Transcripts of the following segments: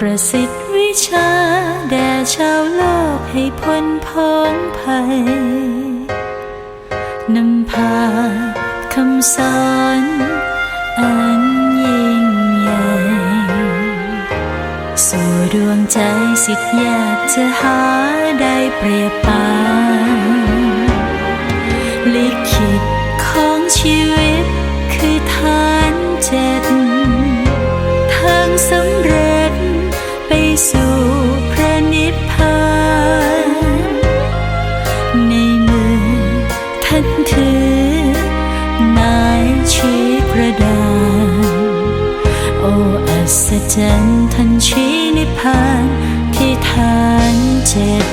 ประสิทธิวิชา แด่ชาวโลกให้พ้นพ้องภัยนำพาคำสอนอันยิ่งใหญ่สู่ดวงใจสิทธิยากจะหาได้เปรียบปา สู่พระนิพพานในมือท่านถือนายชี้กระดาน โอ้อัศจรรย์ท่านชี้นิพพานที่ฐานเจ็ด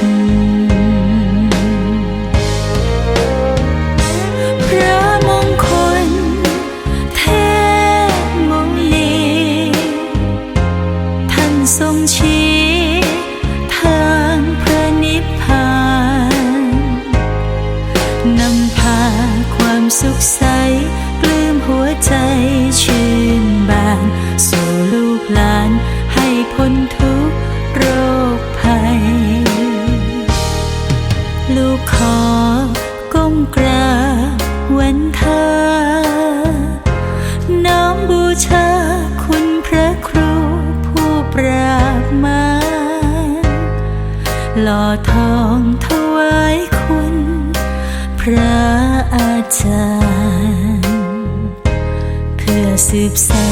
หลานให้พ้นทุกโรคภัย ลูกขอก้มกราบวันเธอ น้อมบูชาคุณพระครูผู้ปราบมารหล่อทองถวายคุณ พระอาจารย์ เพื่อสืบสาน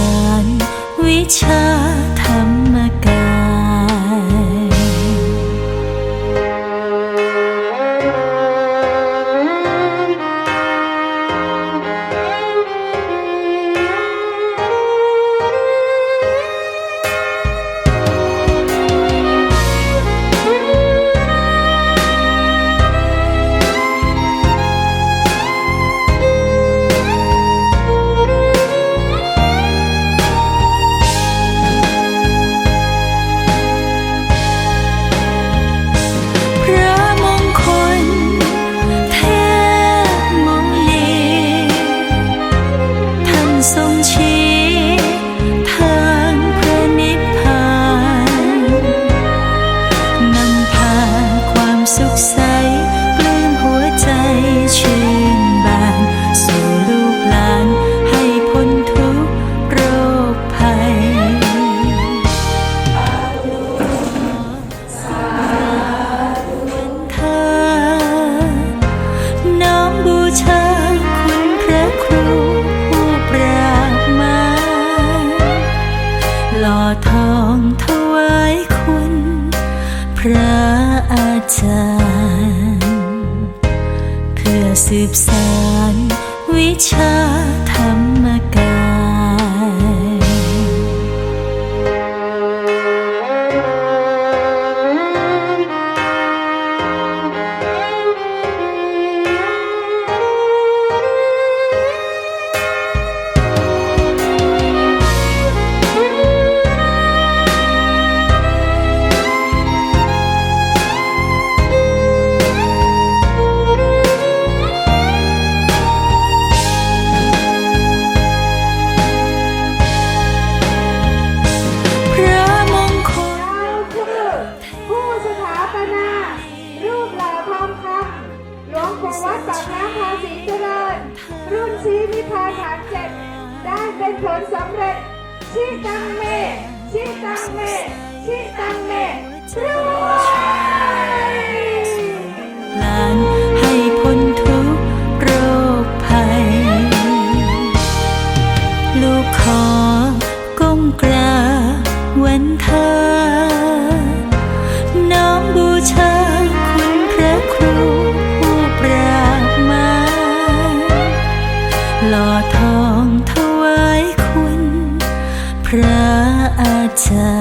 จารย์ เพื่อสืบสานวิชา สีเจริญ รุ่นชีพิพาฐานเจ็ดได้เป็นผลสำเร็จชิตังเมชิตังเมชิตังเมรวย ระอาจา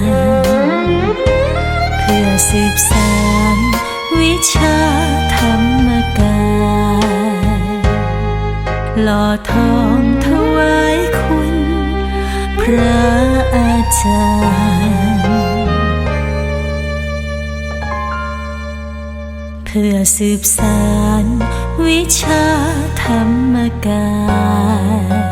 รย์ เพื่อสืบสานวิชาธรรมกายหล่อทองถวายคุณ พระอาจารย์ เพื่อสืบสานวิชาธรรมกาย